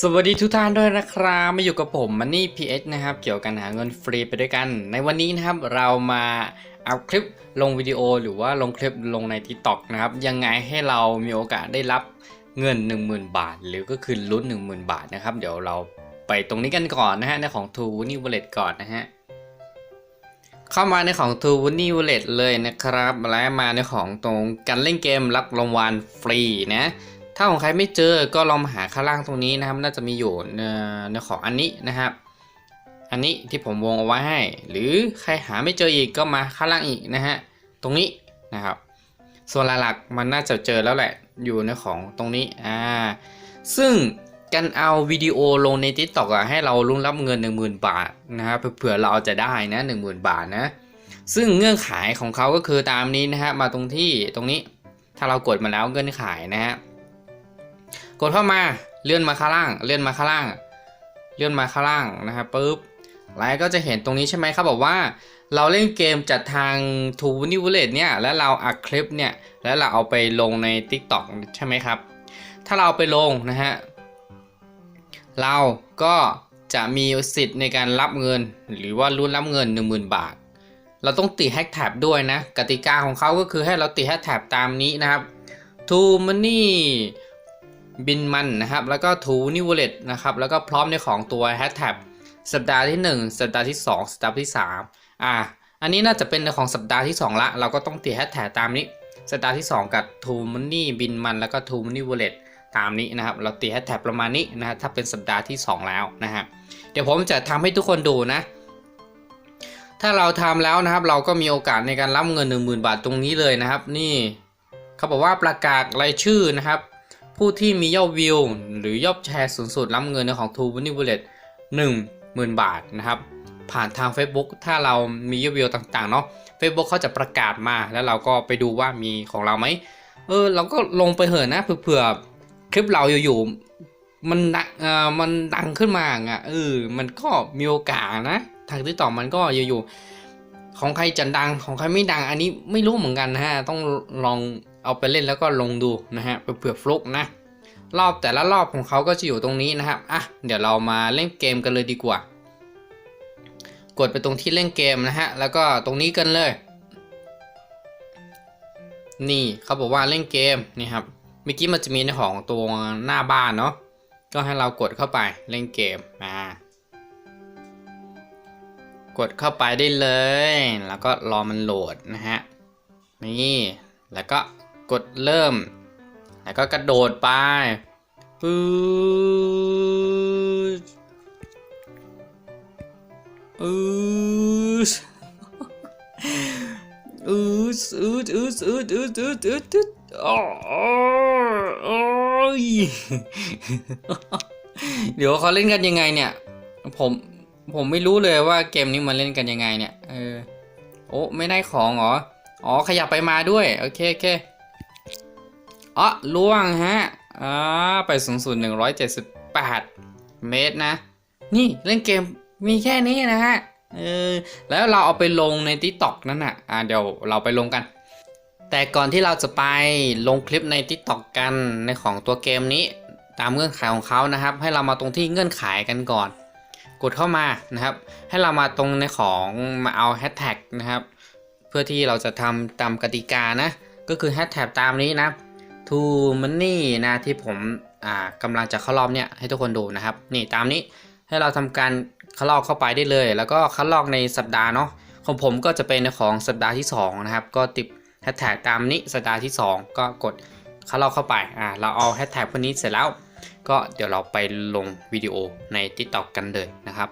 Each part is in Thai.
สวัสดีทุกท่านด้วยนะครับมาอยู่กับผมมันนี่ PH นะครับ เกี่ยวกับหาเงินฟรีไปด้วยกัน ในวันนี้นะครับเรามาเอาคลิปลงวิดีโอหรือว่าลงคลิปลงใน TikTok นะครับ ยังไงให้เรามีโอกาสได้รับเงิน 10,000 บาท หรือก็คือลุ้น 10,000 บาทนะครับ เดี๋ยวเราไปตรงนี้กันก่อนนะฮะในของ t o w n y Wallet ก่อนนะฮะเข้ามาในของ t o w n y Wallet เลยนะครับและมาในของตรงการเล่นเกมรับรางวัลฟรีนะ ถ้าของใครไม่เจอก็ลองมาหาข้างล่างตรงนี้นะครับ น่าจะมีอยู่ในของอันนี้นะครับ อันนี้ที่ผมวงเอาไว้ให้ หรือใครหาไม่เจออีกก็มาข้างล่างอีกนะฮะตรงนี้นะครับ ส่วนหลักๆมันน่าจะเจอแล้วแหละอยู่ในของตรงนี้อ่าซึ่งการเอาวิดีโอลงใน t ิ k t o k อะให้เราลุ้นรับเงิน 10,000 บาทนะครับเผื่อเราจะได้นะ 10,000 บาทนะ ซึ่งเงื่อนไขของเขาก็คือตามนี้นะฮะมาตรงที่ตรงนี้ถ้าเรากดมาแล้วเงื่อนไขนะฮะ กดเข้ามาเลื่อนมาข้างล่าง เลื่อนมาข้างล่าง เลื่อนมาข้างล่างนะครับปุ๊บแล้วก็จะเห็นตรงนี้ใช่ไหมครับบอกว่า เราเล่นเกมจากทางทูนิวเลตเนี่ยแล้วเราอัดคลิปเนี่ยแล้วเราเอาไปลงใน TikTok ใช่ไหมครับ ถ้าเราไปลงนะฮะเราก็จะมีสิทธิ์ในการรับเงิน หรือว่าลุ้นรับเงิน 10,000 บาท เราต้องติดแฮชแท็บด้วยนะ กติกาของเขาก็คือให้เราติดแฮชแท็บตามนี้นะครับ to money บินมันนะครับแล้วก็ทูนิวเลตนะครับแล้วก็พร้อมในของตัวแฮชแท็บสัปดาห์ที่ 1 สัปดาห์ที่ 2 สัปดาห์ที่ 3 อ่า อันนี้น่าจะเป็นในของสัปดาห์ที่ 2 ละ เราก็ต้องติดแฮชแท็กตามนี้ สัปดาห์ที่ 2 กับทูมันนี่บินมันแล้วก็ทูมันนี่วอลเล็ตตามนี้นะครับ เราติดแฮชแท็กประมาณนี้นะถ้าเป็นสัปดาห์ที่ 2 แล้วนะฮะ เดี๋ยวผมจะทำให้ทุกคนดูนะ ถ้าเราทำแล้วนะครับ เราก็มีโอกาสในการรับเงิน 10,000 บาทตรงนี้เลยนะครับ นี่ เขาบอกว่าประกาศรายชื่อนะครับ ผู้ที่มียอดวิว หรือยอดแชร์สูงสุดรับเงินในของ t o w n y Wallet 10,000 บาทนะครับ ผ่านทาง Facebook ถ้าเรามียอดวิวต่างๆเนาะ Facebook เขาจะประกาศมาแล้วเราก็ไปดูว่ามีของเราไหมเออเราก็ลงไปเหอะนะเผื่อคลิปเราอยู่ๆมันดังเอ่อมันดังขึ้นมาอะเออมันก็มีโอกาสนะ ทางที่ต่อมันก็อยู่ๆ ของใครจะดังของใครไม่ดังอันนี้ไม่รู้เหมือนกันนะฮะ ต้องลองเอาไปเล่นแล้วก็ลงดูนะฮะเผื่อฟลุกนะ รอบแต่ละรอบของเขาก็จะอยู่ตรงนี้นะครับอะเดี๋ยวเรามาเล่นเกมกันเลยดีกว่า กดไปตรงที่เล่นเกมนะฮะ แล้วก็ตรงนี้กันเลย นี่เขาบอกว่าเล่นเกมนี่ครับเมื่อกี้มันจะมีในของตัวหน้าบ้านเนาะก็ให้เรากดเข้าไปเล่นเกมมา กดเข้าไปได้เลย แล้วก็รอมันโหลดนะฮะ นี่ แล้วก็กดเริ่ม แล้วก็กระโดดไปปื๊ดอืดอืดอืดอืดอืดอืดอืดอืดอืดอ๋อโอ้ยเดี๋ยวเขาเล่นกันยังไงเนี่ย ผม ผมไม่รู้เลยว่าเกมนี้มันเล่นกันยังไงเนี่ยเออโอ้ไม่ได้ของเหรออ๋อขยับไปมาด้วยโอเคโอเคอ๋อล่วงฮะอ่าไปสูงสุด178เมตรนะ นี่เล่นเกมมีแค่นี้นะฮะเออแล้วเราเอาไปลงใน t ิ k t o k นั่นน่ะอ่าเดี๋ยวเราไปลงกัน แต่ก่อนที่เราจะไปลงคลิปใน t ิ k t o k กันในของตัวเกมนี้ ตามเงื่อนไขของเขานะครับ ให้เรามาตรงที่เงื่อนไขกันก่อน กดเข้ามานะครับ ให้เรามาตรงในของมาเอาแฮชแท็กนะครับ เพื่อที่เราจะทำตามกติกานะ ก็คือแฮชแท็กตามนี้นะทูมันนี่นะที่ผมอ่ากำลังจะเข้ารอบเนี่ยให้ทุกคนดูนะครับ นี่ตามนี้ให้เราทำการเข้ารอบเข้าไปได้เลย แล้วก็เข้ารอบในสัปดาห์เนาะของผมก็จะเป็นในของสัปดาห์ที่ 2 นะครับ ก็ติดแฮชแท็กตามนี้สัปดาห์ที่ 2 ก็กดเข้ารอบเข้าไปอ่าเราเอาแฮชแท็กพวกนี้เสร็จแล้ว ก็เดี๋ยวเราไปลงวิดีโอใน TikTok กันเลยนะครับ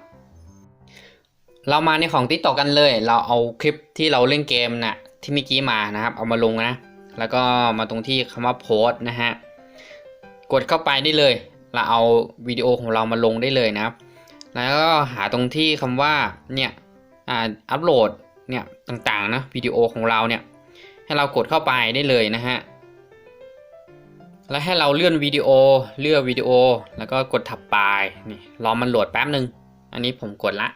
เรามาในของ TikTok กันเลย เราเอาคลิปที่เราเล่นเกมน่ะที่เมื่อกี้มานะครับ เอามาลงนะ แล้วก็มาตรงที่คำว่าโพสนะฮะ กดเข้าไปได้เลย เราเอาวิดีโอของเรามาลงได้เลยนะครับ แล้วก็หาตรงที่คำว่าเนี่ยอ่าอัปโหลดเนี่ยต่างๆนะวิดีโอของเราเนี่ยให้เรากดเข้าไปได้เลยนะฮะ แล้วให้เราเลื่อนวิดีโอเลือกวิดีโอ แล้วก็กดถับไปนี่รอมันโหลดแป๊บหนึ่งอันนี้ผมกดละ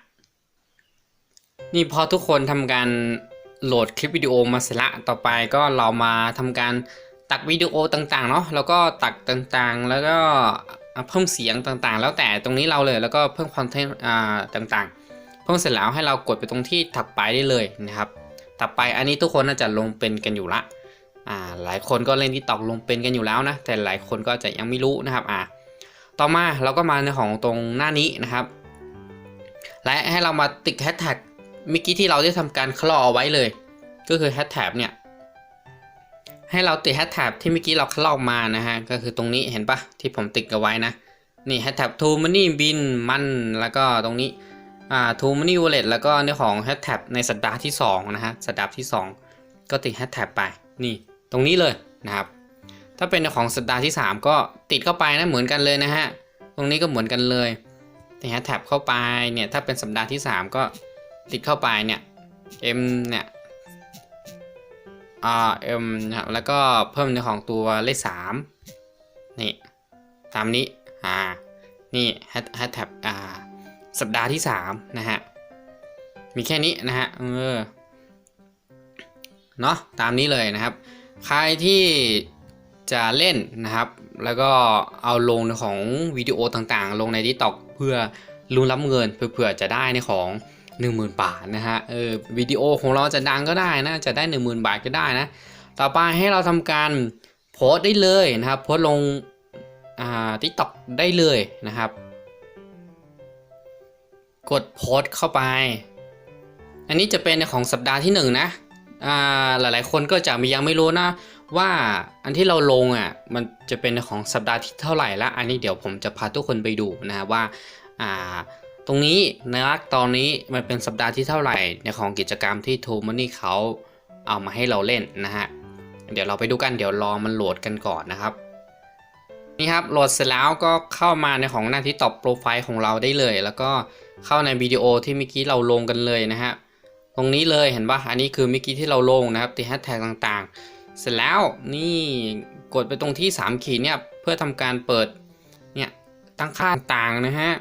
นี่พอทุกคนทำการโหลดคลิปวิดีโอมาเสร็จละต่อไปก็เรามาทำการตักวิดีโอต่างๆเนาะแล้วก็ตักต่างๆ แล้วก็เพิ่มเสียงต่างๆ แล้วแต่ตรงนี้เราเลยแล้วก็เพิ่มคอนเทนต์ต่างๆ เพิ่มเสร็จแล้วให้เรากดไปตรงที่ถัดไปได้เลยนะครับถัดไปอันนี้ทุกคนน่าจะลงเป็นกันอยู่ละ อ่าหลายคนก็เล่นที่ตอกลงเป็นกันอยู่แล้วนะ แต่หลายคนก็จะยังไม่รู้นะครับอ่าต่อมาเราก็มาในของตรงหน้านี้นะครับ และให้เรามาติดแฮชแท็กเมื่อกี้ที่เราได้ทำการคลอเอาไว้เลย ก็คือแฮชแท็กเนี่ยให้เราติดแฮชแท็กที่เมื่อกี้เราคลอกมานะฮะก็คือตรงนี้เห็นปะที่ผมติดเอาไว้นะนี่แฮชแท็ก to money bin มันแล้วก็ตรงนี้อ่า to money wallet แล้วก็ในของแฮชแท็กในสัปดาห์ที่2นะฮะสัปดาห์ที่ 2 ก็ติดแฮชแท็กไปนี่ ตรงนี้เลยนะครับ ถ้าเป็นของสัปดาห์ที่ 3 ก็ติดเข้าไปนะเหมือนกันเลยนะฮะ ตรงนี้ก็เหมือนกันเลยแฮชแท็กเข้าไปเนี่ยถ้าเป็นสัปดาห์ที่ 3 ก็ติดเข้าไปเนี่ย M เนี่ย R M นะครับแล้วก็เพิ่มในของตัวเลข3นี่ตามนี้อ่านี่แฮชแท็กอ่าสัปดาห์ที่ 3 นะฮะ มีแค่นี้นะฮะเออเนาะตามนี้เลยนะครับ ใครที่จะเล่นนะครับ แล้วก็เอาลงในของวิดีโอต่างๆ ลงใน TikTok เพื่อลุ้นรับเงินเพื่อจะได้ในของ 10,000 บาทนะฮะเออวิดีโอของเราจะดังก็ได้นะจะได้ 10,000 บาทก็ได้นะ ต่อไปให้เราทำการโพสได้เลยนะครับโพสลงอ่า TikTok ได้เลยนะครับ กดโพสเข้าไป อันนี้จะเป็นในของสัปดาห์ที่หนึ่งนะ หลายๆ คนก็จะยังไม่รู้นะ ว่าอันที่เราลงอะมันจะเป็นของสัปดาห์ที่เท่าไหร่ละอันนี้เดี๋ยวผมจะพาทุกคนไปดูนะว่าอ่าตรงนี้ในรักตอนนี้มันเป็นสัปดาห์ที่เท่าไหร่ในของกิจกรรมที่ทูมันนี่เขาเอามาให้เราเล่นนะฮะเดี๋ยวเราไปดูกันเดี๋ยวรอมันโหลดกันก่อนนะครับนี่ครับโหลดเสร็จแล้วก็เข้ามาในของหน้าที่ตอบโปรไฟล์ของเราได้เลย แล้วก็เข้าในวิดีโอที่เมื่อกี้เราลงกันเลยนะฮะ ตรงนี้เลยเห็นปะอันนี้คือเมื่อกี้ที่เราลงนะครับติดแฮชแท็กต่างๆ เสร็จแล้วนี่กดไปตรงที่ 3 ขีดเนี่ยเพื่อทำการเปิดเนี่ยตั้งค่าต่างๆนะฮะ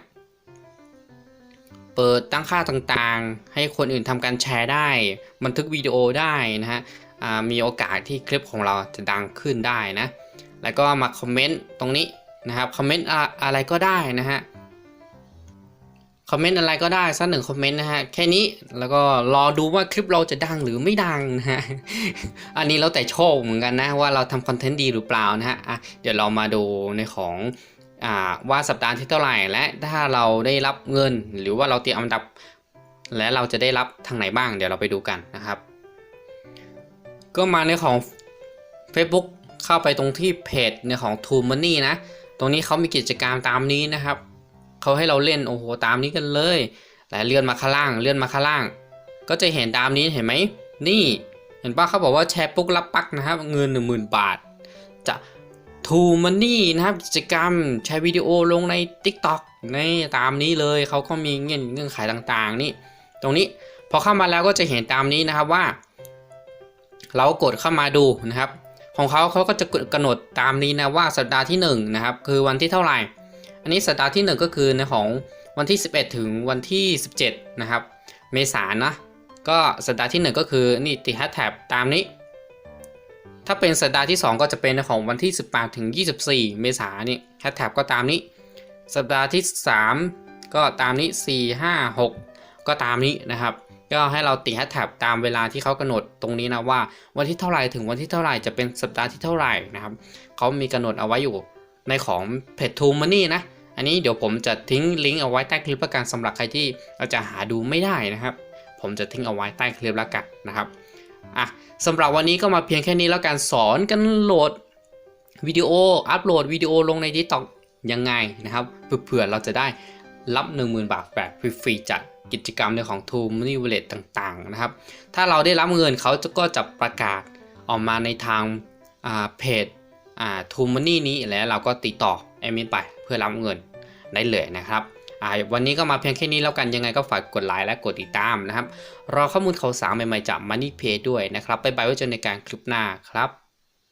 เปิดตั้งค่าต่างๆ ให้คนอื่นทำการแชร์ได้ บันทึกวิดีโอได้นะฮะมีโอกาสที่คลิปของเราจะดังขึ้นได้นะ แล้วก็มาคอมเมนต์ตรงนี้นะครับ คอมเมนต์อะไรก็ได้นะฮะ คอมเมนต์อะไรก็ได้สักหนึ่งคอมเมนต์นะฮะ แค่นี้แล้วก็รอดูว่าคลิปเราจะดังหรือไม่ดังนะฮะ อันนี้แล้วแต่โชคเหมือนกันนะ ว่าเราทำคอนเทนต์ดีหรือเปล่านะฮะอะเดี๋ยวเรามาดูในของอ่าว่าสัปดาห์ที่เท่าไหร่และถ้าเราได้รับเงิน หรือว่าเราเตรียมอันดับ และเราจะได้รับทางไหนบ้าง เดี๋ยวเราไปดูกันนะครับ ก็มาในของ Facebook เข้าไปตรงที่เพจในของ t o Money นะ ตรงนี้เขามีกิจกรรมตามนี้นะครับ เขาให้เราเล่นโอ้โหตามนี้กันเลยและเลื่อนมาข้างล่างเลื่อนมาข้างล่าง ก็จะเห็นตามนี้เห็นไหมนี่เห็นปะเขาบอกว่าแชร์ปุ๊กรับปักนะครับเงิน 10,000 บาท จะ t o Money นะครับกิจกรรมแชร์วิดีโอลงใน TikTok ในตามนี้เลยเขาก็มีเงื่อนเงื่อนไขต่างๆนี่ตรงนี้พอเข้ามาแล้วก็จะเห็นตามนี้นะครับว่า เรากดเข้ามาดูนะครับ ของเขาเขาก็จะกำหนดตามนี้นะว่าสัปดาห์ที่1นงนะครับคือวันที่เท่าไหร่ อันนี้สัปดาห์ที่ 1 ก็คือในของวันที่ 11 ถึงวันที่ 17 นะครับ เมษายนนะก็สัปดาห์ที่ 1 ก็คือนี่ติดแฮชแท็กตามนี้ ถ้าเป็นสัปดาห์ที่ 2 ก็จะเป็นในของวันที่ 18 ถึง 24 เมษายนนี่แฮชแท็กก็ตามนี้ สัปดาห์ที่ 3 ก็ตามนี้ 4 5 6 ก็ตามนี้นะครับก็ให้เราติดแฮชแท็กตามเวลาที่เขากำหนดตรงนี้นะว่าวันที่เท่าไหร่ถึงวันที่เท่าไหร่จะเป็นสัปดาห์ที่เท่าไหร่นะครับเขามีกำหนดเอาไว้อยู่ในของเพจทูมันนี่นะ อันนี้เดี๋ยวผมจะทิ้งลิงก์เอาไว้ใต้คลิปละกันสำหรับใครที่เราจะหาดูไม่ได้นะครับ ผมจะทิ้งเอาไว้ใต้คลิปละกันนะครับอะสำหรับวันนี้ก็มาเพียงแค่นี้แล้วกันสอนกันโหลดวิดีโออัปโหลดวิดีโอลงใน TikTok ยังไงนะครับเผื่อเราจะได้รับ 10,000 บาทแบบฟรีๆจากกิจกรรมในของ t o Money Wallet ต่างๆนะครับ ถ้าเราได้รับเงินเขาก็จะประกาศออกมาในทางเพจ t o Money นี้แล้วเราก็ติดต่อแอดมินไป เพื่อรับเงินได้เลยนะครับวันนี้ก็มาเพียงแค่นี้แล้วกันยังไงก็ฝากกดไลค์และกดติดตามนะครับ รอข้อมูลข่าวสารใหม่ๆจาก Money Pay ด้วยนะครับไปไปไว้เจอในการคลิปหน้าครับ